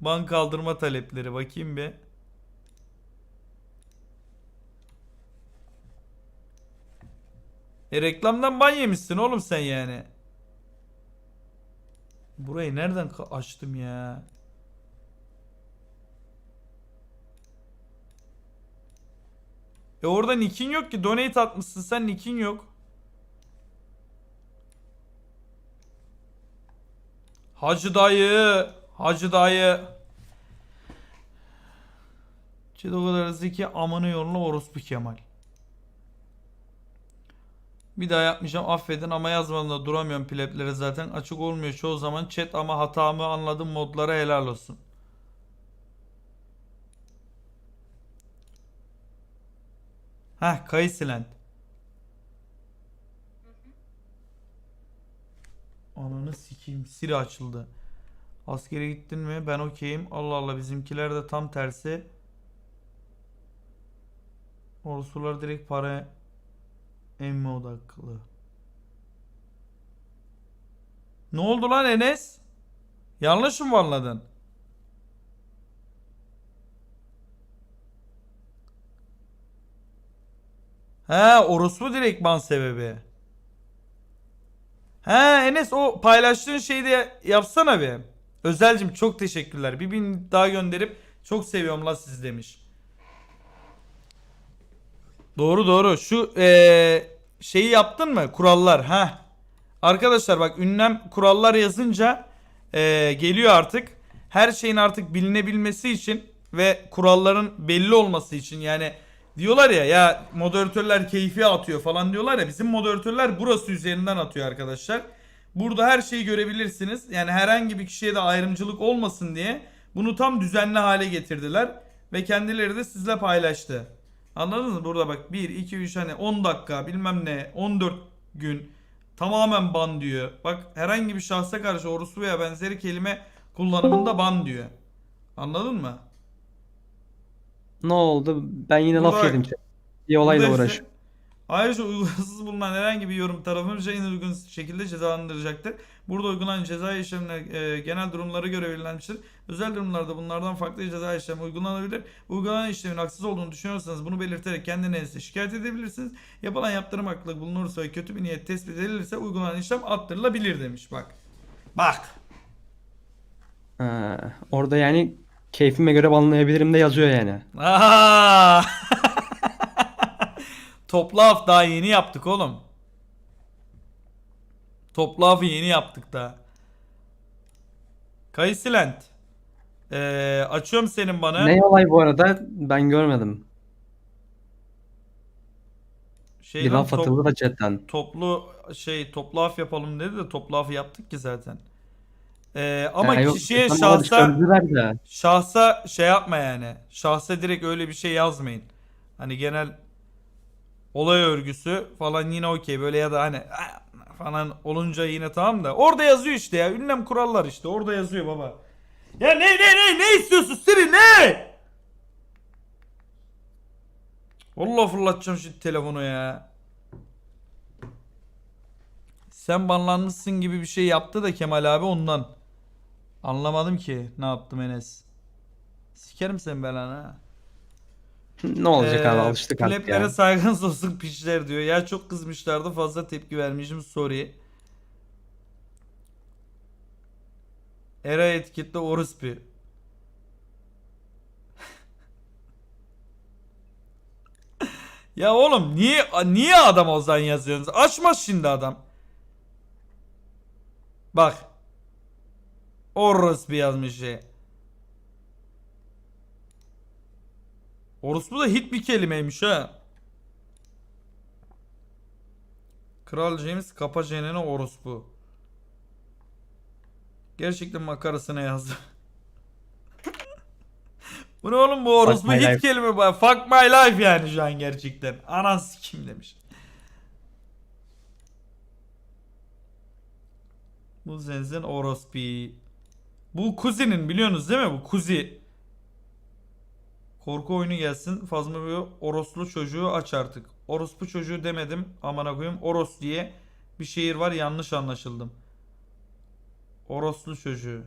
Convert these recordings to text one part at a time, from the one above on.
Ban kaldırma talepleri bakayım bir. E reklamdan ban yemişsin oğlum sen yani. Burayı nereden açtım ya? E orada nickin yok ki. Donate atmışsın sen nickin yok. Hacı dayı. Hacı dayı. Çet o kadar hızlı ki amını yoluna orospu Kemal. Bir daha yapmayacağım affedin ama yazmadan duramıyorum pleplere zaten açık olmuyor çoğu zaman chat ama hatamı anladım modlara helal olsun. Heh Kayısıland. Ananı sikeyim Siri açıldı. Askere gittin mi? Ben okeyim. Allah Allah bizimkiler de tam tersi. Orsular direkt para emme odaklı. Ne oldu lan Enes? Yanlış mı anladın? He orospu direktman sebebi. He Enes o paylaştığın şeyi de yapsana bir. Özelcim çok teşekkürler. Bir bin daha gönderip çok seviyorum la siz demiş. Doğru doğru. Şu eee, şeyi yaptın mı? Kurallar. Ha. Arkadaşlar bak ünlem kurallar yazınca eee, geliyor artık. Her şeyin artık bilinebilmesi için ve kuralların belli olması için yani diyorlar ya ya moderatörler keyfi atıyor falan diyorlar ya bizim moderatörler burası üzerinden atıyor arkadaşlar. Burada her şeyi görebilirsiniz. Yani herhangi bir kişiye de ayrımcılık olmasın diye bunu tam düzenli hale getirdiler ve kendileri de sizle paylaştı. Anladınız mı? Burada bak 1, 2, 3 hani 10 dakika bilmem ne 14 gün tamamen ban diyor. Bak herhangi bir şahsa karşı orospu veya benzeri kelime kullanımında ban diyor. Anladın mı? Ne oldu? Ben yine laf Burada- yedim. Bir olayla Burada uğraş. ise- Ayrıca uygunsuz bulunan herhangi bir yorum tarafınca en uygun şekilde cezalandıracaktır. Burada uygulanan ceza işlemleri e, genel durumlara göre belirlenmiştir. Özel durumlarda bunlardan farklı ceza işlemi uygulanabilir. Uygulanan işlemin haksız olduğunu düşünüyorsanız bunu belirterek kendinize şikayet edebilirsiniz. Yapılan yaptırım haklılık bulunursa ve kötü bir niyet tespit edilirse uygulanan işlem attırılabilir demiş bak. Bak. Ha, orada yani keyfime göre banlayabilirim de yazıyor yani. Aa! Toplu af daha yeni yaptık oğlum. Toplu afı yeni yaptık daha. Kayısıland. Ee, açıyorum senin bana. Ne olay bu arada? Ben görmedim. Şey top- atıldı da chatten. toplu şey toplu af yapalım dedi de toplu afı yaptık ki zaten. Ee, ama yok, kişiye tam şahsa alıştırdılar da. şahsa şey yapma yani. Şahsa direkt öyle bir şey yazmayın. Hani genel olay örgüsü falan yine okey böyle ya da hani "Ah!" falan olunca yine tamam da orada yazıyor işte ya ünlem kurallar işte orada yazıyor baba. Ya ne ne ne ne istiyorsun Siri ne? Vallahi fırlatacağım şimdi telefonu ya. Sen banlanmışsın gibi bir şey yaptı da Kemal abi ondan. Anlamadım ki ne yaptım Enes. Sikerim sen belanı ha. Ne olacak abi Ee, alıştık artık Kleplere ya. saygın olsun piçler diyor. Ya çok kızmışlardı fazla tepki vermişim sorry. Era etiketle orospu. ya oğlum niye niye adam Ozan yazıyorsunuz? Açmaz şimdi adam. Bak. Orospu yazmış şey. Orospu da hit bir kelimeymiş ha. Kral James kapa çeneni orospu. Gerçekten makarasına yazdı. bu ne oğlum bu orospu hit life. kelime bu. Fuck my life yani şu an gerçekten. Anan kim demiş. Bu sensin orospu. Bu Kuzi'nin biliyorsunuz değil mi? Bu Kuzi. Korku oyunu gelsin. Fazla bir orospu çocuğu aç artık. Orospu çocuğu demedim. Amına koyayım. Oros diye bir şehir var. Yanlış anlaşıldım. Orospu çocuğu.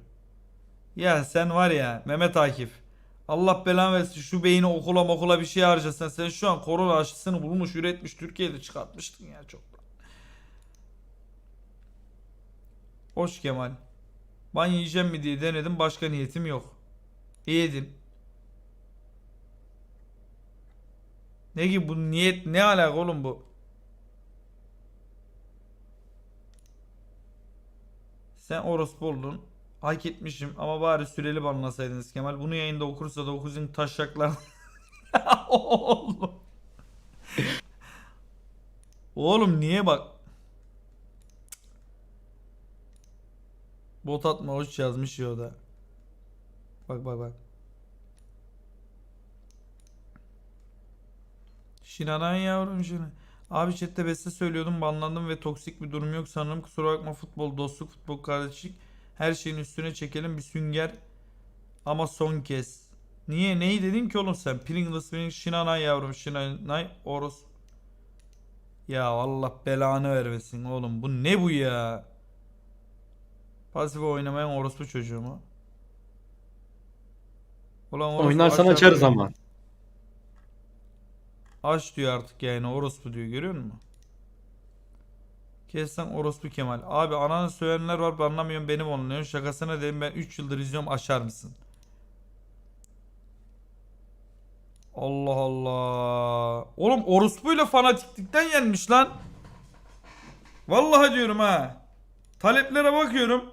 Ya sen var ya Mehmet Akif. Allah belanı versin şu beyni okula okula bir şey harcasan sen şu an korona aşısını bulmuş üretmiş Türkiye'de çıkartmıştın ya çoktan. Hoş Kemal. Ben yiyeceğim mi diye denedim başka niyetim yok. Yedim. Ne ki bu niyet ne alaka oğlum bu? Sen orospu oldun. Hak etmişim ama bari süreli banlasaydınız Kemal. Bunu yayında okursa da okuzun taşacaklar. Oğlum. Oğlum niye bak. Bot atma hoş yazmış ya o da. Bak bak bak. Şinanan yavrum şina. Abi chatte beste söylüyordum banlandım ve toksik bir durum yok sanırım kusura bakma futbol dostluk futbol kardeşlik her şeyin üstüne çekelim bir sünger ama son kez. Niye neyi dedin ki oğlum sen Pringles Pringles Şinanan yavrum Şinanay Oros. Ya Allah belanı vermesin oğlum bu ne bu ya? Pasif oynamayan orospu çocuğu mu? Ulan orospu Oynarsan açarız ama. Aç diyor artık yani orospu diyor görüyor musun? Kessen orospu Kemal. Abi ananı söyleyenler var ben anlamıyorum benim anlıyorsun. Şakasına dedim ben 3 yıldır izliyorum açar mısın? Allah Allah. Oğlum orospuyla fanatiklikten yenmiş lan. Vallahi diyorum ha. Taleplere bakıyorum.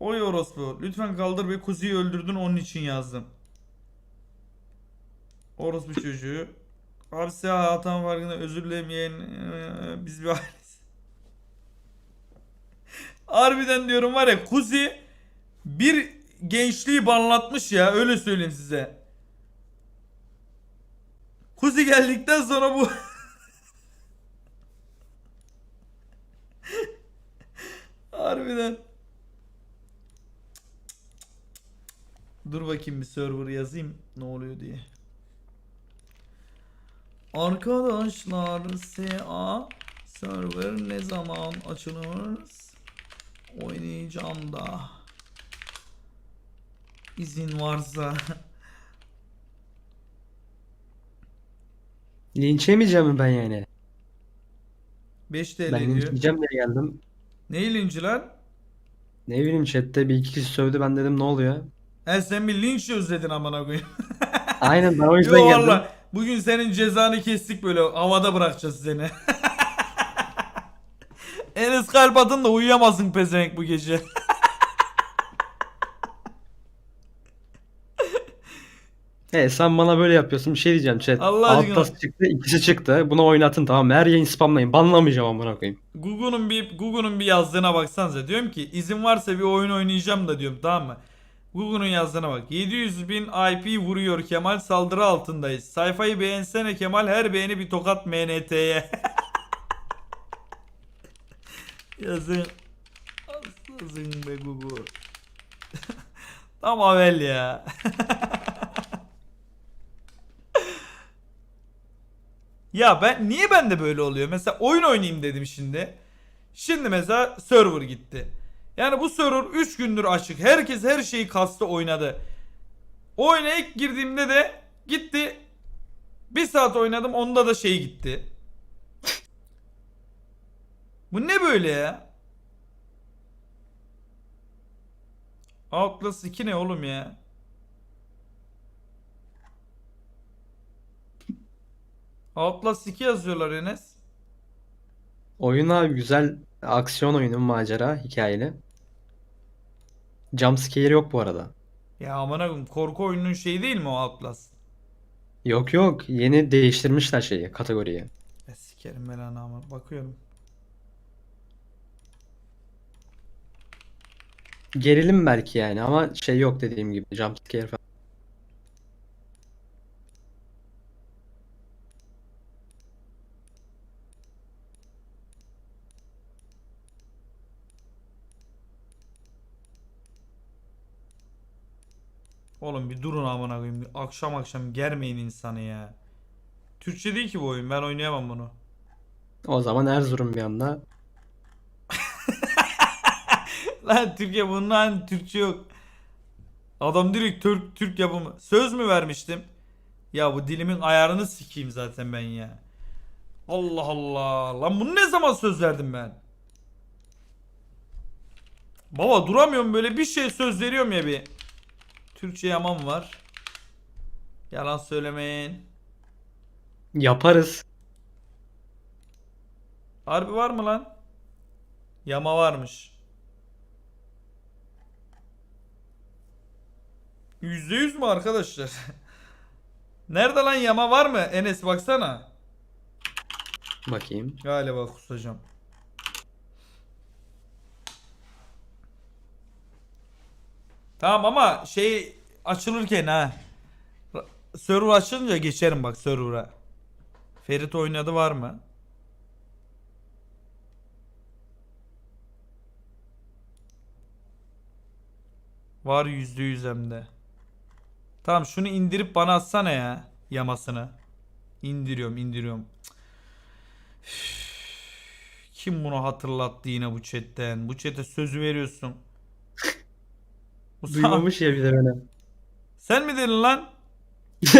Oy orospu. Lütfen kaldır ve kuzuyu öldürdün onun için yazdım. Orospu çocuğu. Abi size hatam farkında özür dilerim yeğen. Ee, Biz bir aileyiz. Harbiden diyorum var ya Kuzi bir gençliği banlatmış ya öyle söyleyeyim size. Kuzi geldikten sonra bu Harbiden. Dur bakayım bir server yazayım ne oluyor diye. Arkadaşlar SA server ne zaman açılır? Oynayacağım da. İzin varsa. Linç yemeyeceğim mi ben yani? 5 TL Ben diyor. diye geldim. Ne linci lan? Ne bileyim chatte bir iki kişi sövdü ben dedim ne oluyor? He sen bir linç özledin amına koyayım. Aynen ben o yüzden Yo geldim. valla. Bugün senin cezanı kestik böyle havada bırakacağız seni. Enes kalp atın da uyuyamazsın pezevenk bu gece. He sen bana böyle yapıyorsun bir şey diyeceğim chat. Allah aşkına. tas çıktı ikisi çıktı. Bunu oynatın tamam? Her yayın spamlayın. Banlamayacağım amına koyayım. Google'un bir Google'un bir yazdığına baksanıza. Diyorum ki izin varsa bir oyun oynayacağım da diyorum tamam mı? Google'un yazdığına bak. 700 bin IP vuruyor Kemal saldırı altındayız. Sayfayı beğensene Kemal her beğeni bir tokat MNT'ye. Yazın. Yazın be Google. Tam avel ya. Ya ben niye ben de böyle oluyor? Mesela oyun oynayayım dedim şimdi. Şimdi mesela server gitti. Yani bu server 3 gündür açık. Herkes her şeyi kastı oynadı. Oyuna ilk girdiğimde de gitti. Bir saat oynadım onda da şey gitti. Bu ne böyle ya? Outlast 2 ne oğlum ya? Outlast 2 yazıyorlar Enes. Oyun abi güzel aksiyon oyunu macera hikayeli. Jumpscare yok bu arada. Ya amına koyayım korku oyununun şeyi değil mi o Outlast? Yok yok yeni değiştirmişler şeyi kategoriyi. Ya sikerim belanı ama bakıyorum. Gerilim belki yani ama şey yok dediğim gibi jumpscare falan. Oğlum bir durun amına koyayım. Akşam akşam germeyin insanı ya. Türkçe değil ki bu oyun. Ben oynayamam bunu. O zaman Erzurum bir anda. Lan Türkiye bundan Türkçe yok. Adam direkt Türk Türk yapımı. Söz mü vermiştim? Ya bu dilimin ayarını sikeyim zaten ben ya. Allah Allah. Lan bunu ne zaman söz verdim ben? Baba duramıyorum böyle bir şey söz veriyorum ya bir. Türkçe yaman var. Yalan söylemeyin. Yaparız. Harbi var mı lan? Yama varmış. Yüzde yüz mü arkadaşlar? Nerede lan yama var mı? Enes baksana. Bakayım. Galiba kusacağım. Tamam ama şey açılırken ha. Server açılınca geçerim bak server'a. Ferit oynadı var mı? Var yüzde yüz hem de. Tamam şunu indirip bana atsana ya yamasını. İndiriyorum indiriyorum. Cık. Kim bunu hatırlattı yine bu chatten? Bu chat'e sözü veriyorsun. Duymamış ya bir de beni. Sen mi dedin lan?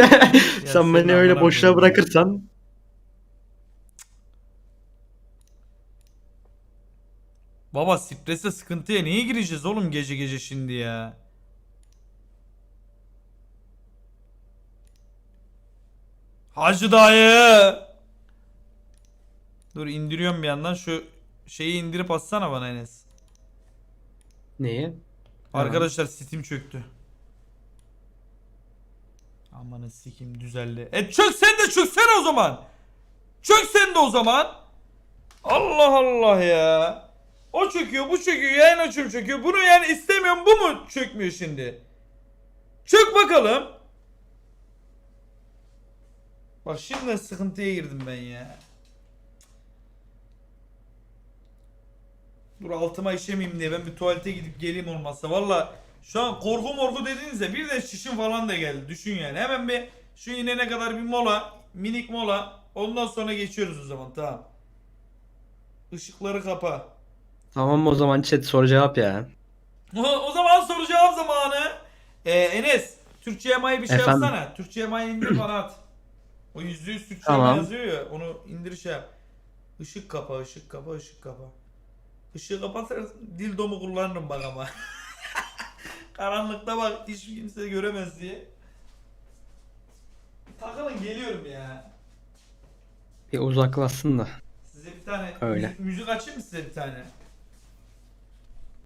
Sen beni öyle boşluğa bırakırsan Baba strese sıkıntıya niye gireceğiz oğlum gece gece şimdi ya? Hacı dayı. Dur indiriyorum bir yandan şu şeyi indirip atsana bana Enes. neyi? Arkadaşlar Steam çöktü. Amanı sikim düzeldi. E çök sen de çöksene o zaman. Çök sen de o zaman. Allah Allah ya. O çöküyor bu çöküyor yayın açıyorum çöküyor. Bunu yani istemiyorum bu mu çökmüyor şimdi? Çök bakalım. Bak şimdi sıkıntıya girdim ben ya. Dur altıma işemeyeyim diye ben bir tuvalete gidip geleyim olmazsa. Valla şu an korku morgu dediğinizde bir de şişim falan da geldi. Düşün yani. Hemen bir şu inene kadar bir mola. Minik mola. Ondan sonra geçiyoruz o zaman tamam. Işıkları kapa. Tamam o zaman chat soru cevap ya. O, zaman soru cevap zamanı. Ee, Enes Türkçe yamayı bir şey Efendim? yapsana. Türkçe yamayı indir bana at. O yüzde yüz Türkçe Tamam. yazıyor ya onu indir şey yap. Işık kapa, ışık kapa, ışık kapa. Işığı kapatırsan dildomu kullanırım bak ama. Karanlıkta bak hiç kimse göremez diye. Takılın geliyorum ya. Bir uzaklaşsın da. Size bir tane Öyle. müzik, müzik açayım mı size bir tane?